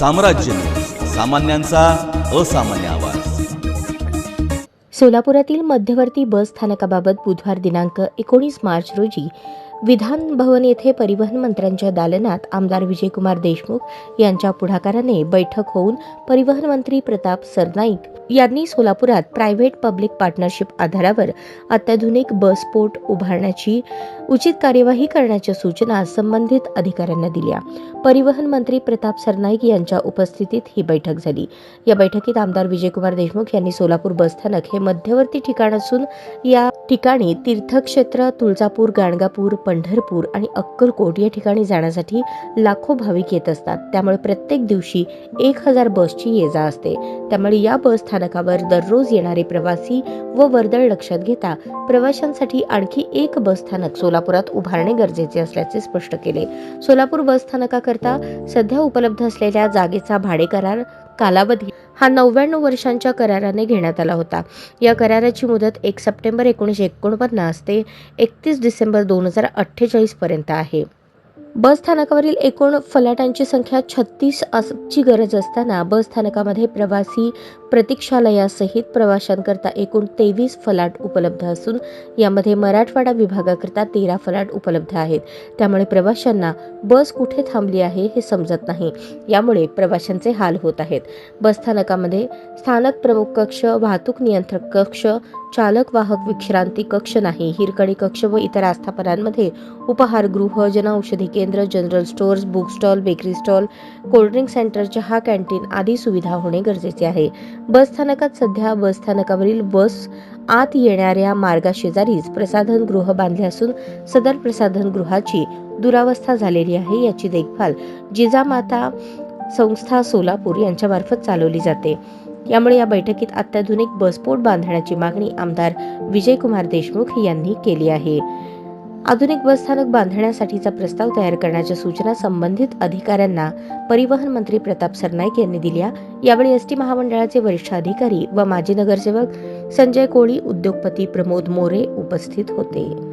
साम्राज्य. सामान्यांचा असामान्य आवाज. सोलापुरातील मध्यवर्ती बस स्थानकाबाबत बुधवार दिनांक एकोणीस मार्च रोजी विधान भवन येथे परिवहन मंत्र्यांच्या दालनात आमदार विजयकुमार देशमुख यांच्या पुढाकाराने बैठक होऊन परिवहन मंत्री प्रताप सरनाईक यांनी सोलापुरात प्रायव्हेट पब्लिक पार्टनरशिप आधारावर अत्याधुनिक बस पोर्ट उभारण्याची उचित कार्यवाही करण्याच्या सूचना संबंधित अधिकाऱ्यांना दिल्या. परिवहन मंत्री प्रताप सरनाईक यांच्या उपस्थितीत ही बैठक झाली. या बैठकीत आमदार विजयकुमार देशमुख यांनी सोलापूर बसस्थानक हे मध्यवर्ती ठिकाण असून या ठिकाणी तीर्थक्षेत्र तुळजापूर गाणगापूर पंढरपूर आणि अक्कलकोट या ठिकाणी जाण्यासाठी लाखो भाविक येत असतात. त्यामुळे प्रत्येक दिवशी एक हजार बसची ये जा असते. त्यामुळे या बस स्थानकावर दररोज येणारे प्रवासी व वर्दळ लक्षात घेता प्रवाशांसाठी आणखी एक बस स्थानक सोलापुरात उभारणे गरजेचे असल्याचे स्पष्ट केले. सोलापूर बस स्थानकाकरता सध्या उपलब्ध असलेल्या जागेचा भाडे करार कालावधी हा नव्याण्णव वर्षांच्या कराराने घेण्यात आला होता. या कराराची मुदत एक सप्टेंबर एकोणीसशे एकोणपन्नास ते एकतीस डिसेंबर दोन हजार अठ्ठेचाळीसपर्यंत आहे. बस स्थानकावरील एकूण फलाटांची संख्या छत्तीस असची गरज असताना बस स्थानकामध्ये प्रवासी प्रतीक्षालयासहित प्रवाशांकरता एकूण तेवीस फलाट उपलब्ध असून यामध्ये मराठवाडा विभागाकरता तेरा फलाट उपलब्ध आहेत. त्यामुळे प्रवाशांना बस कुठे थांबली आहे हे समजत नाही. यामुळे प्रवाशांचे हाल होत आहेत. बस स्थानकामध्ये स्थानक प्रमुख कक्ष वाहतूक नियंत्रक कक्ष चालक वाहक विश्रांती कक्ष नाही. हिरकणी कक्ष व इतर आस्थापनांमध्ये उपहारगृह जनऔषधी केंद्र general stores book stall bakery stall cold drink centre चहा कॅन्टीन आदी सुविधा होणे गरजेचे आहे. बस स्थानकात सध्या बस स्थानकावरील बस आत येणाऱ्या मार्गाशेजारीच प्रसाधन गृह बांधले असून सदर प्रसाधन गृहाची दुरावस्था झालेली आहे याची देखभाल जिजामाता संस्था सोलापूर यांच्यामार्फत चालवली जाते. यामुळे या बैठकीत अत्याधुनिक बसपोर्ट बांधण्याची मागणी आमदार विजयकुमार देशमुख यांनी केली आहे. आधुनिक बसस्थानक बांधण्यासाठीचा प्रस्ताव तयार करण्याच्या सूचना संबंधित अधिकाऱ्यांना परिवहन मंत्री प्रताप सरनाईक यांनी दिल्या. यावेळी एसटी महामंडळाचे वरिष्ठ अधिकारी व माजी नगरसेवक संजय कोळी उद्योगपती प्रमोद मोरे उपस्थित होते.